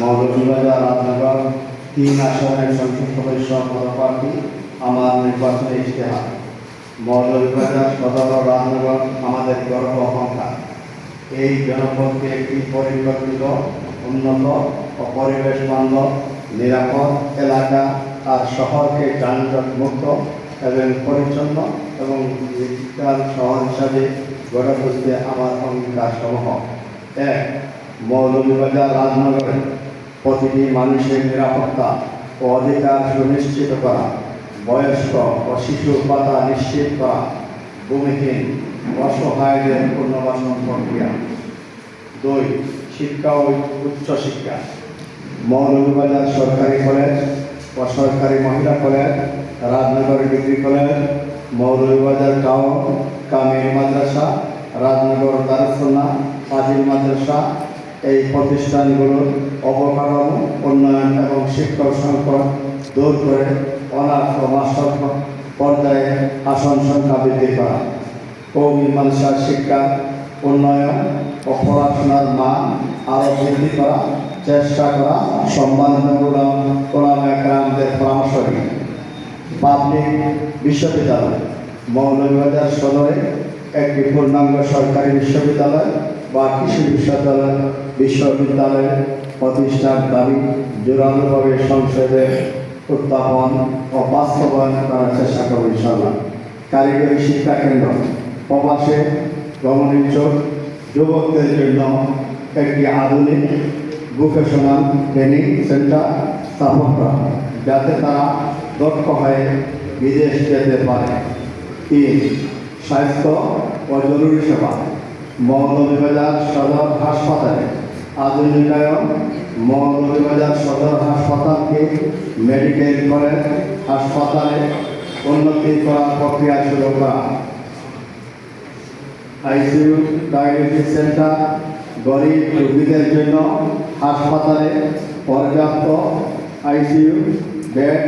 মৌলভীবাজার রাজনগর তিন আসনের সংসদ সদস্য পদপ্রার্থী আমার নির্বাচনী ইশতেহার। মৌলভীবাজার সদর রাজনগর আমাদের গর্ব অহংকার। এই জনপদকে একটি পরিকল্পিত উন্নত ও পরিবেশ বান্ধব, নিরাপদ এলাকা আর শহরকে যানজট মুক্ত এবং পরিচ্ছন্ন এবং ডিজিটাল শহর হিসাবে গড়ে তুলতে আমার অঙ্গীকার সমূহ এক মৌলভীবাজার রাজনগরে প্রতিটি মানুষের নিরাপত্তা ও অধিকার সুনিশ্চিত করা, বয়স্ক ও শিশু পাতা নিশ্চিত করা, ভূমিহীন অসহায়দের পুনর্বাসন প্রক্রিয়া। দুই, শিক্ষা ও উচ্চশিক্ষা মৌলভীবাজার সরকারি কলেজ ও সরকারি মহিলা college, Rajnagar degree college, Moulvibazar town Kamil মাদ্রাসা, রাজনগর দারুসন্না ফাজিল মাদ্রাসা এই প্রতিষ্ঠানগুলোর অবকাঠামো, উন্নয়ন এবং শিক্ষক সংকট দূর করে অনাথ ও মাস্টার পর্যায়ে আসন সংখ্যা বৃদ্ধি করা। মানসার শিক্ষা, উন্নয়ন ও পড়াশোনার মান আরও বৃদ্ধি করা, চেষ্টা করা একরামদের পরামর্শ নিয়ে। পাবলিক বিশ্ববিদ্যালয় মৌলভীবাজার সদরে একটি পূর্ণাঙ্গ সরকারি বিশ্ববিদ্যালয় বা কৃষি বিশ্ববিদ্যালয় বিশ্ববিদ্যালয় প্রতিষ্ঠার দাবি জোরালোভাবে সংসদে উত্থাপন ও বাস্তবায়ন করার চেষ্টা করবে ইনশাল্লাহ কারিগরি শিক্ষা কেন্দ্র, প্রবাসে গমনিচ্ছুক যুবকদের জন্য একটি আধুনিক ভোকেশনাল ট্রেনিং সেন্টার স্থাপন করা, যাতে তারা দক্ষ হয়ে বিদেশ যেতে পারে। তিন স্বাস্থ্য ও জরুরি সেবা মৌলভীবাজার সদর হাসপাতালে আধুনিকায়ন মৌলভীবাজার সদর হাসপাতালকে মেডিকেল কলেজ হাসপাতালে উন্নতি করার প্রক্রিয়া শুরু করা। আইসিইউ ডায়ালিসিস সেন্টার গরিব রোগীদের জন্য হাসপাতালে পর্যাপ্ত আইসিইউ, বেড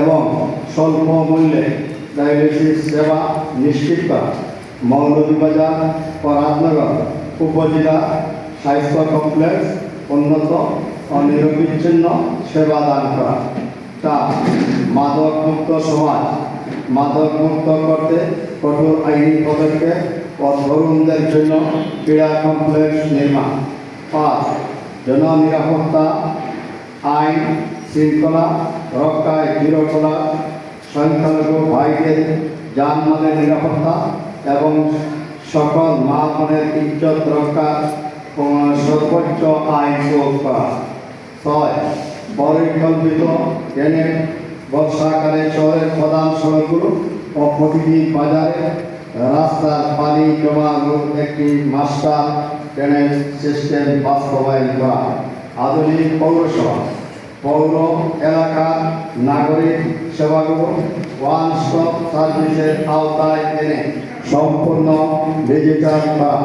এবং স্বল্প মূল্যে ডায়ালিসিস সেবা নিশ্চিত করা। মৌলভীবাজার ও উপজেলা স্বাস্থ্য কমপ্লেক্স, উন্নত ও নিরবিচ্ছিন্ন সেবা দান করা। চার মাদক মুক্ত সমাজ মাদক মুক্ত করতে কঠোর আইনি পদক্ষেপ ও তরুণদের জন্য ক্রীড়া কমপ্লেক্স নির্মাণ। পাঁচ, জননিরাপত্তা আইন শৃঙ্খলা রক্ষায় দৃঢ়তা সংখ্যালঘু ভাইদের যানমালের নিরাপত্তা এবং সকল মা বোনের ইজ্জত রক্ষা সর্বোচ্চ প্রয়োগ করা ছয় পরিকল্পিত ট্রেনের বর্ষাকালে শহরের প্রধান সড়কগুলো ও প্রতিটি বাজারে রাস্তার পানি জমা রোধ একটি মাস্টার ট্রেনের সিস্টেম বাস্তবায়ন করা। আধুনিক পৌরসভা, পৌর এলাকার নাগরিক সেবাগুলো ওয়ান স্টপ সার্ভিসের আওতায় এনে সম্পূর্ণ ডিজিটাল করা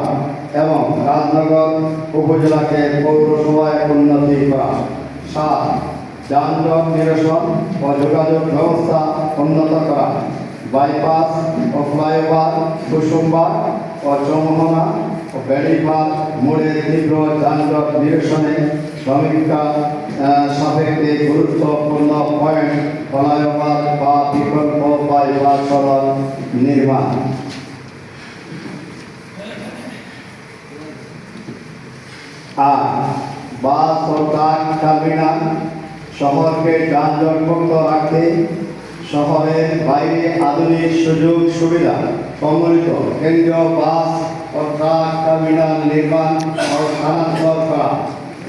এবং রাজনগর উপজেলাকে পৌরসভায় উন্নতি করা। সাত যানজট নিরসন ও যোগাযোগ ব্যবস্থা উন্নত করা। বাইপাস ও ফ্লাইওভার কুসুম্বার ও চৌমোহনা ও বেড়িপাল মোড়ের তীব্র যানজট নিরসনে আহ, সাপেক্ষে গুরুত্বপূর্ণ পয়েন্ট ফ্লাইওভার বা বিকল্প বাইপাস সড়ক নির্মাণ। আর বাস ও ট্রাক টার্মিনাল শহরকে যানজট মুক্ত রাখতে শহরের বাইরে আধুনিক সুযোগ সুবিধা সম্মিলিত কেন্দ্রীয় বাস ও ট্রাক টার্মিনাল নির্মাণ ও স্থানান্তর করা।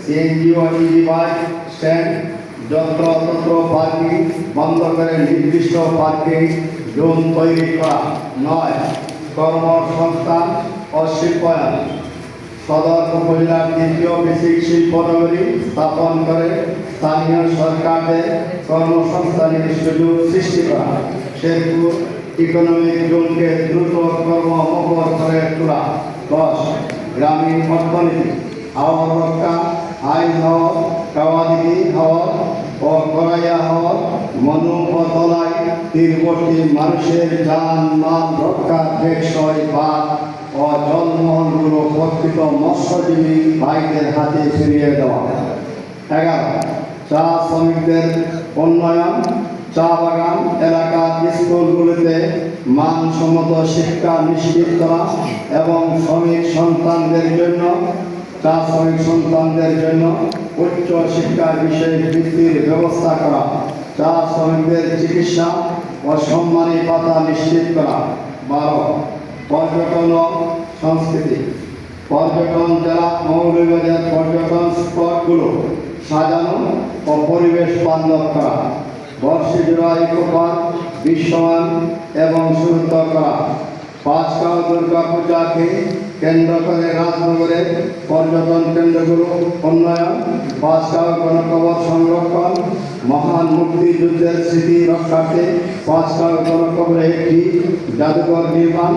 সিএনজি ও ইজি বাইক স্ট্যান্ড যত্রতত্র পার্কিং বন্ধ করে নির্দিষ্ট পার্কিং জোন তৈরি করা। নয়, কর্মসংস্থান ও শিল্পায়ন সদর উপজেলার তৃতীয় বেসিক শিল্প নগরী স্থাপন করে স্থানীয় সরকারদের কর্মসংস্থানের সুযোগ সৃষ্টি করা। সেতু ইকোনমিক জোনকে দ্রুত কর্মমুখর করে তোলা। দশ, গ্রামীণ অর্থনীতি। আবহাওয়া রক্ষা, আইন হওয়ার কাওয়াদিনী হওয়ার ও করাইয়া হওয়ার মনু ও তলায় তীরবর্তী মানুষের যান মাল রক্ষা টেকসই বাদ ও জলমহলগুলো প্রকৃত মৎস্যজীবী ভাইদের হাতে ফিরিয়ে দেওয়া এগারো চা শ্রমিকদের উন্নয়ন চা বাগান এলাকার স্কুলগুলিতে মানসম্মত শিক্ষা নিশ্চিত করা এবং শ্রমিক সন্তানদের জন্য চা শ্রমিক সন্তানদের জন্য উচ্চ শিক্ষার বিষয়ে বৃত্তির ব্যবস্থা করা চা শ্রমিকদের চিকিৎসা ও সম্মানী পাতা নিশ্চিত করা, বারো। পর্যটন সংস্কৃতি। পর্যটন জেলা, মৌলভীবাজার পর্যটন স্পটগুলো সাজানো ও পরিবেশ বান্ধব করা। বর্ষে জোড়া ইকো বিশ্বমান এবং সুন্দর করা। পাঁচকাল দুর্গা পূজাকে কেন্দ্র করে রাজনগরের পর্যটন কেন্দ্রগুলো উন্নয়ন পাঁচকাল গণকবর সংরক্ষণ, মহান মুক্তিযুদ্ধের স্মৃতি রক্ষার্থে পাঁচকাল গণকবরে একটি জাদুঘর নির্মাণ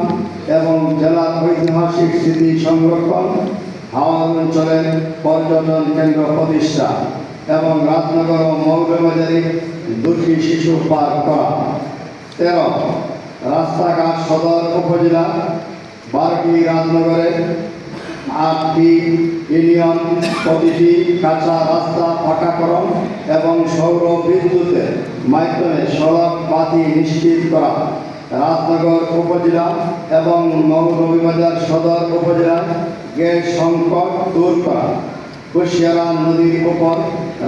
এবং জেলার ঐতিহাসিক স্মৃতি সংরক্ষণ হাওয়া অঞ্চলের পর্যটন কেন্দ্র প্রতিষ্ঠা এবং রাজনগর ও মৌলবাজারে দুটি শিশু পার্ক করা। তেরো, রাস্তাঘাট সদর উপজেলা বারোটি রাজনগরে আটটি ইউনিয়ন প্রতিটি কাঁচা রাস্তা পাকাকরণ এবং সৌর বিদ্যুতের মাধ্যমে সড়ক বাতি নিশ্চিত করা। রাজনগর উপজেলা এবং মৌলভীবাজার সদর উপজেলা গ্যাস সংকট দূর করা। কুশিয়ারা নদীর উপর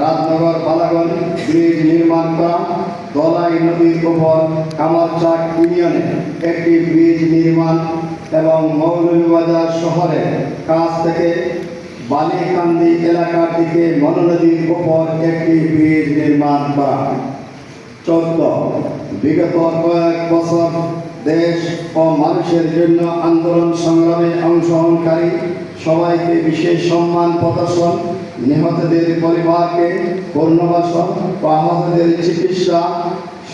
রাজনগর বালাগঞ্জ ব্রিজ নির্মাণ করা। দলাই নদীর উপর কামারচাক ইউনিয়নে একটি ব্রিজ নির্মাণ এবং মৌলভীবাজার শহরের কাছ থেকে বালিকান্দি এলাকার দিকে মনোনদীর উপর একটি ব্রিজ নির্মাণ করা চোদ্দ, বিগত কয়েক বছর দেশ ও মানুষের জন্য আন্দোলন সংগ্রামে অংশগ্রহণকারী সবাইকে বিশেষ সম্মান, প্রদর্শন, নিহতদের পরিবারকে পুনর্বাসন ও আহতদের চিকিৎসা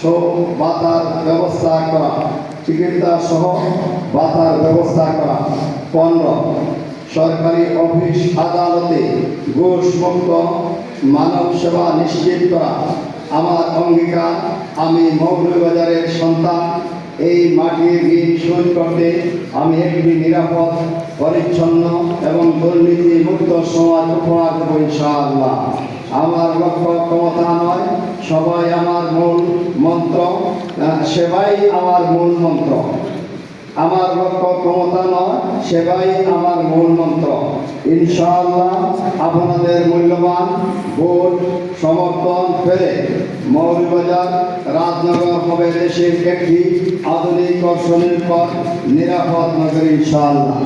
সহ বাতার ব্যবস্থা করা চিকিৎসা সহ বাতার ব্যবস্থা করা। পনেরো, সরকারি অফিস আদালতে ঘুষ মুক্ত মানব সেবা নিশ্চিত করা। আমার অঙ্গীকার, আমি মৌলবাজারের সন্তান। এই মাটির ঋণ শোধ করতে আমি একটি নিরাপদ, পরিচ্ছন্ন এবং দুর্নীতি মুক্ত সমাজ উপহার দেবো ইনশাআল্লাহ। আমার লক্ষ্য ক্ষমতা নয়, সবাই আমার মূল মন্ত্র সেবাই আমার মূল মন্ত্র। আমার লক্ষ্য ক্ষমতা নয়, সেবাই আমার মূল মন্ত্র। ইনশাআল্লাহ আপনাদের মূল্যবান ভোট, সমর্থন ফেলে মৌলবাজার রাজনগর হবে দেশের একটি আধুনিক ও স্বনির্ভর নিরাপদ নগরী ইনশাআল্লাহ।